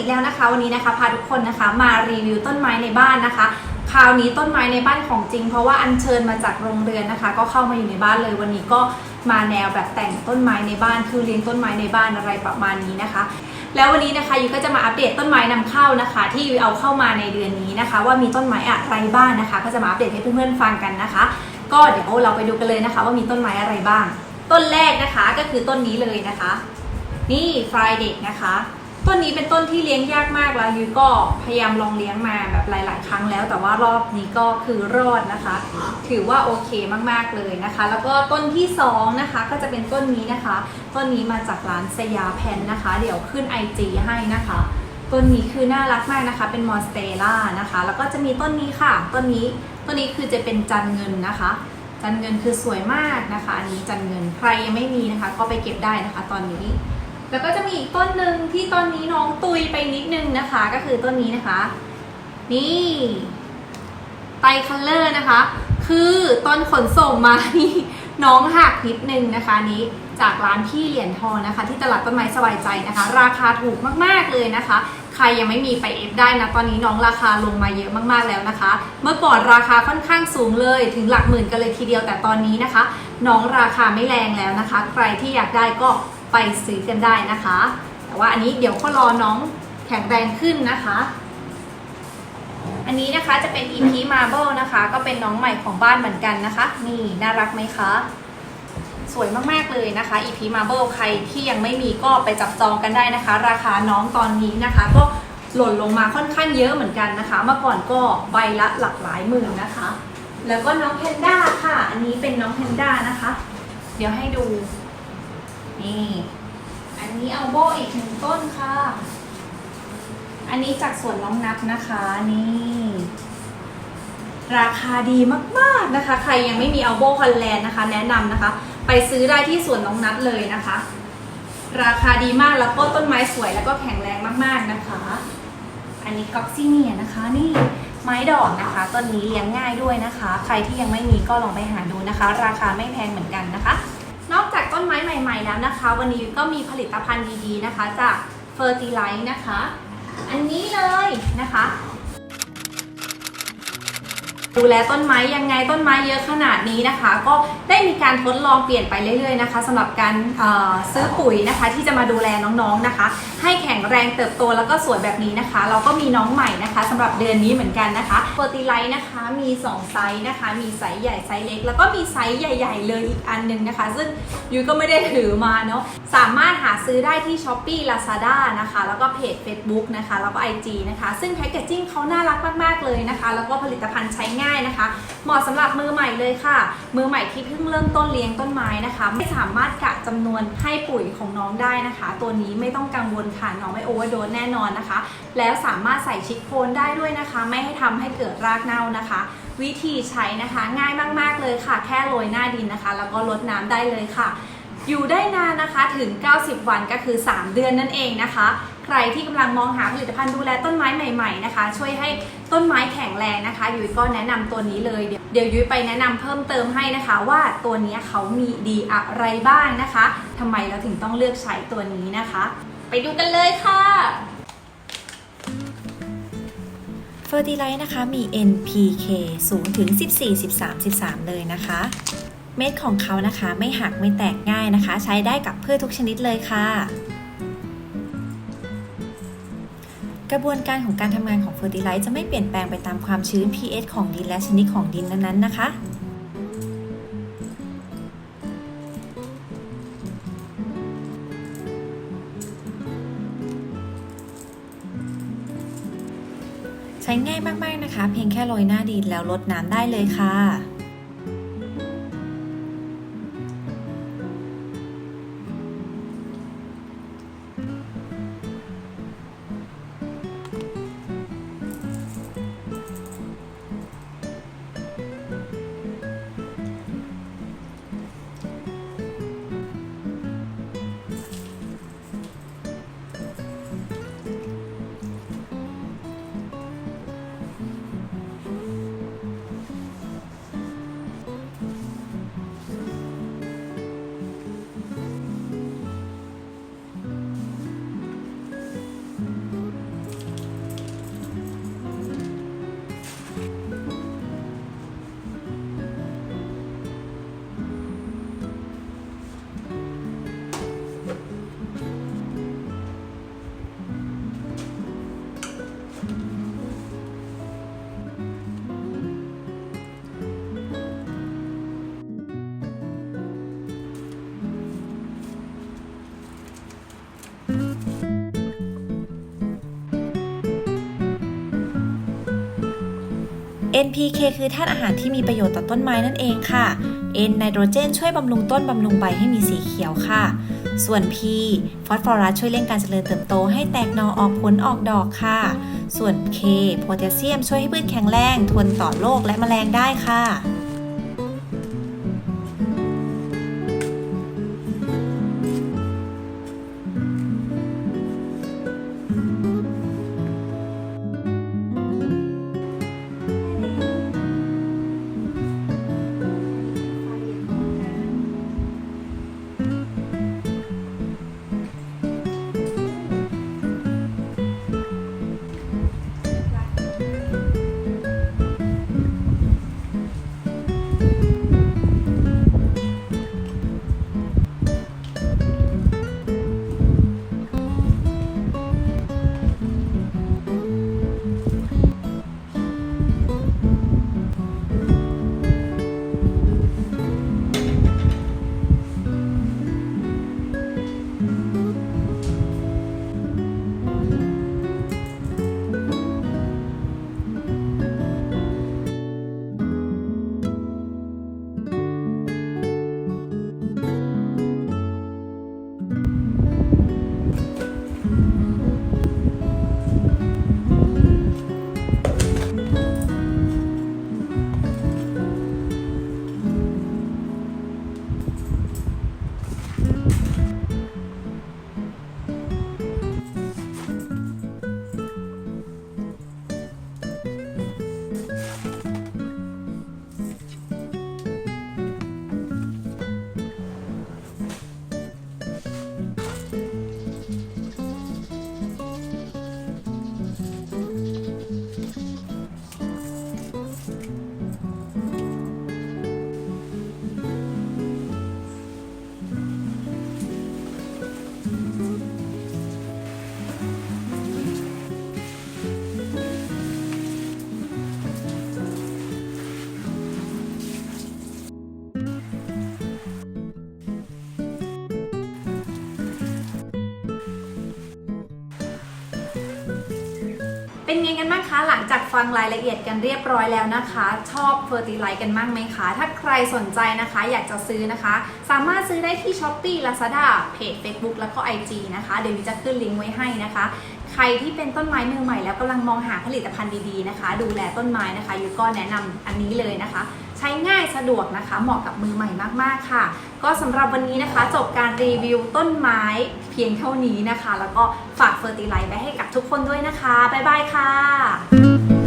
อีกแล้วนะคะ วันนี้นะคะพาทุกคนนะคะมารีวิวต้นไม้ในบ้านนะคะคราวนี้ต้นไม้ในบ้านของจริง เพราะว่าอัญเชิญมาจากโรงเรือนนะคะ ก็เข้ามาอยู่ในบ้านเลยวันนี้ก็มาแนวแบบแต่งต้นไม้ในบ้าน คือเลี้ยงต้นไม้ในบ้านอะไรประมาณนี้นะคะ แล้ววันนี้นะคะยูก็จะมาอัปเดตต้นไม้นำเข้านะคะ ที่ยูเอาเข้ามาในเดือนนี้นะคะ ว่ามีต้นไม้อะไรบ้างนะคะ ก็จะมาอัปเดตให้เพื่อนๆฟังกันนะคะ ก็เดี๋ยวเราไปดูกันเลยนะคะ ว่ามีต้นไม้อะไรบ้าง ต้นแรกนะคะก็คือต้นนี้เลยนะคะ นี่ฟรายเด็กนะคะ ต้นนี้เป็นต้นที่เลี้ยงยากมากแล้วยุ้ยก็พยายามลองเลี้ยงมาแบบหลาย ๆ ครั้งแล้ว แต่ว่ารอบนี้ก็คือรอดนะคะ ถือว่าโอเคมากๆเลยนะคะ แล้วก็ต้นที่สองนะคะก็จะเป็นต้นนี้นะคะ ต้นนี้มาจากร้านสยาแพนนะคะ เดี๋ยวขึ้น IG ให้นะคะ ต้นนี้คือน่ารักมากนะคะ เป็นมอนสเตล่านะคะ แล้วก็จะมีต้นนี้ค่ะ ต้นนี้ต้นนี้คือจะเป็นจันเงินนะคะจันเงินคือสวยมากนะคะ อันนี้จันเงินใครยังไม่มีนะคะ ก็ไปเก็บได้นะคะ ตอนนี้ แล้วก็จะมีอีกต้นหนึ่งที่ต้นนี้น้องตุยไปนิดนึงนะคะ ก็คือต้นนี้นะคะ นี่ไตคัลเลอร์นะคะ คือต้นขนส่งมานี่น้องหักนิดนึงนะคะนนี้จากร้านพี่เหรียญทองนะคะ ที่ตลาดต้นไม้สบายใจนะคะ ราคาถูกมากๆเลยนะคะ ใครยังไม่มีไปเอฟได้นะ ตอนนี้น้องราคาลงมาเยอะมากๆแล้วนะคะ เมื่อก่อนราคาค่อนข้างสูงเลยถึงหลักหมื่นกันเลยทีเดียวแต่ตอนนี้นะคะ น้องราคาไม่แรงแล้วนะคะ ใครที่อยากได้ก็ ไปซื้อกันได้นะคะ แต่ว่าอันนี้เดี๋ยวก็รอน้องแข็งแรงขึ้นนะคะ อันนี้นะคะจะเป็น EP Marble นะคะ ก็เป็นน้องใหม่ของบ้านเหมือนกันนะคะ นี่น่ารักไหมคะสวยมาก ๆ เลยนะคะ EP Marble ใครที่ยังไม่มีก็ไปจับจองกันได้นะคะ ราคาน้องตอนนี้นะคะ ก็หล่นลงมาค่อนข้างเยอะเหมือนกันนะคะ เมื่อก่อนก็ใบละหลักหลายหมื่นนะคะ แล้วก็น้องแพนด้าค่ะ อันนี้เป็นน้องแพนด้านะคะ เดี๋ยวให้ดู นี่ อันนี้เอาโบอีกหนึ่งต้นค่ะ อันนี้จากสวนน้องนับนะคะนี่ ราคาดีมากๆนะคะ ใครยังไม่มีอัลโบฮอลแลนด์นะคะ แนะนำนะคะ ไปซื้อได้ที่สวนน้องนัดเลยนะคะ ราคาดีมากแล้วก็ต้นไม้สวยแล้วก็แข็งแรงมากๆนะคะ อันนี้ก็อกซิเนียนะคะนี่ไม้ดอกนะคะต้นนี้เลี้ยงง่ายด้วยนะคะ ใครที่ยังไม่มีก็ลองไปหาดูนะคะ ราคาไม่แพงเหมือนกันนะคะ ต้นไม้ใหม่ ๆ แล้วนะคะ วันนี้ก็มีผลิตภัณฑ์ดีๆนะคะ จากเฟอร์ติไลท์นะคะ อันนี้เลยนะคะ ดูแลต้นไม้ยังไงต้นไม้เยอะขนาดนี้นะคะ ก็ได้มีการทดลองเปลี่ยนไปเรื่อยๆนะคะสำหรับการซื้อปุ๋ยนะคะ ที่จะมาดูแลน้องๆนะคะ ให้แข็งแรงเติบโตแล้วก็สวยแบบนี้นะคะ เราก็มีน้องใหม่นะคะสำหรับเดือนนี้เหมือนกันนะคะเฟอร์ติไลท์นะคะมี 2 ไซส์นะคะ มีไซส์ใหญ่ไซส์เล็ก แล้วก็มีไซส์ใหญ่ๆ เลยอีกอันหนึงนะคะ ซึ่งยุ้ยก็ไม่ได้ถือมาเนาะสามารถหาซื้อได้ที่ s h อ p e e Lazada นะคะ แล้วก็เพจ Facebook นะคะ แล้วก็ IG นะคะ ซึ่งแพคเกจจิ้งเขาน่ารักมากๆเลยนะคะ แล้วก็ผลิตภัณฑ์ใช้ง่ายนะคะ เหมาะสำหรับมือใหม่เลยค่ะ มือใหม่ที่เพิ่งเริ่มต้นเลี้ยงต้นไม้นะคะ ไม่สามารถกะจำนวนให้ปุ๋ยของน้องได้นะคะ ตัวนี้ไม่ต้องกังวลค่ะน้องไม่โอเวอร์โดสแน่นอนนะคะ แล้วสามารถใส่ชิคโคนได้ด้วยนะคะ ไม่ให้ทำให้เกิดรากเน่านะคะ วิธีใช้นะคะง่ายมาก ๆเลยค่ะ แค่โรยหน้าดินนะคะ แล้วก็ลดน้ำได้เลยค่ะ อยู่ได้นานนะคะถึง 90 วันก็คือ 3 เดือนนั่นเองนะคะ รที่กำลังมองหาผลิตภัณฑ์ดูแลต้นไม้ใหม่ๆนะคะ ช่วยให้ต้นไม้แข็งแรงนะคะ ยุ้ยก็แนะนำตัวนี้เลยเดี๋ยวเดี๋ยวยุ้ยไปแนะนำเพิ่มเติมให้นะคะ ว่าตัวนี้เขามีดีอะไรบ้างนะคะทำไมเราถึงต้องเลือกใช้ตัวนี้นะคะ ไปดูกันเลยค่ะเฟอร์ติไลท์นะคะมี NPK สูงถึง14 13 13 เลยนะคะ เม็ดของเขานะคะไม่หักไม่แตกง่ายนะคะ ใช้ได้กับพืชทุกชนิดเลยค่ะ กระบวนการของการทำงานของเฟอร์ติไลท์จะไม่เปลี่ยนแปลงไปตามความชื้น pH ของดินและชนิดของดินนั้นๆนะคะใช้ง่ายมาก ๆ นะคะ เพียงแค่โรยหน้าดินแล้วลดน้ำได้เลยค่ะ NPK คือธาตุอาหารที่มีประโยชน์ต่อต้นไม้นั่นเองค่ะ N ไนโตรเจนช่วยบำรุงต้นบำรุงใบให้มีสีเขียวค่ะ ส่วน P ฟอสฟอรัสช่วยเร่งการเจริญเติบโตให้แตกหนอออกผลออกดอกค่ะ ส่วน K โพแทสเซียมช่วยให้พืชแข็งแรงทนต่อโรคและแมลงได้ค่ะ เป็นไงกันบ้างคะ หลังจากฟังรายละเอียดกันเรียบร้อยแล้วนะคะ ชอบเฟอร์ติไลท์กันบ้างไหมคะ ถ้าใครสนใจนะคะ อยากจะซื้อนะคะ สามารถซื้อได้ที่ s h อ p e e Lazada เพจ Facebook แล้วก็ IG นะคะ เดี๋ยววิจะขึ้นลิงก์ไว้ให้นะคะ ใครที่เป็นต้นไม้มือใหม่แล้วกำลังมองหาผลิตภัณฑ์ดีๆนะคะ ดูแลต้นไม้นะคะยูก็แนะนำอันนี้เลยนะคะ ใช้ง่ายสะดวกนะคะ เหมาะกับมือใหม่มากๆค่ะ ก็สำหรับวันนี้นะคะ จบการรีวิวต้นไม้เพียงเท่านี้นะคะ แล้วก็ฝากเฟอร์ติไลท์ไปให้กับทุกคนด้วยนะคะ บ๊ายบายค่ะ